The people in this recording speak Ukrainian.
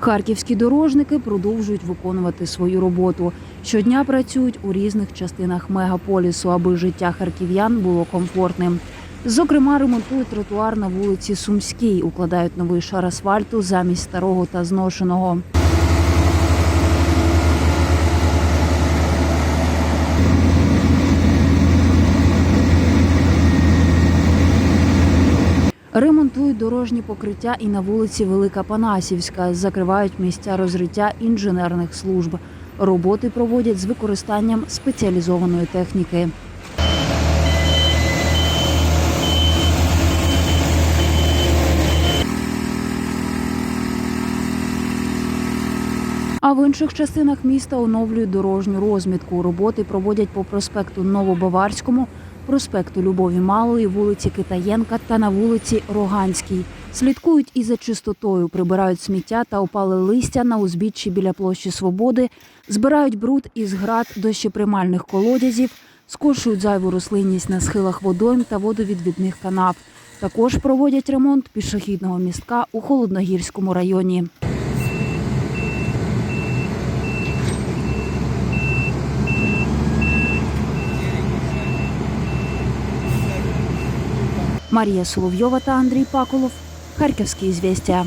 Харківські дорожники продовжують виконувати свою роботу. Щодня працюють у різних частинах мегаполісу, аби життя харків'ян було комфортним. Зокрема, ремонтують тротуар на вулиці Сумській, укладають новий шар асфальту замість старого та зношеного. Ремонтують дорожні покриття і на вулиці Велика Панасівська, закривають місця розриття інженерних служб. Роботи проводять з використанням спеціалізованої техніки. А в інших частинах міста оновлюють дорожню розмітку. Роботи проводять по проспекту Новобаварському, проспекту Любові Малої, вулиці Китаєнка та на вулиці Роганській. Слідкують і за чистотою, прибирають сміття та опали листя на узбіччі біля площі Свободи, збирають бруд із град дощеприймальних колодязів, скошують зайву рослинність на схилах водойм та водовідвідних канав. Також проводять ремонт пішохідного містка у Холодногірському районі. Марія Соловйова та Андрій Паколов. Харківські звістя.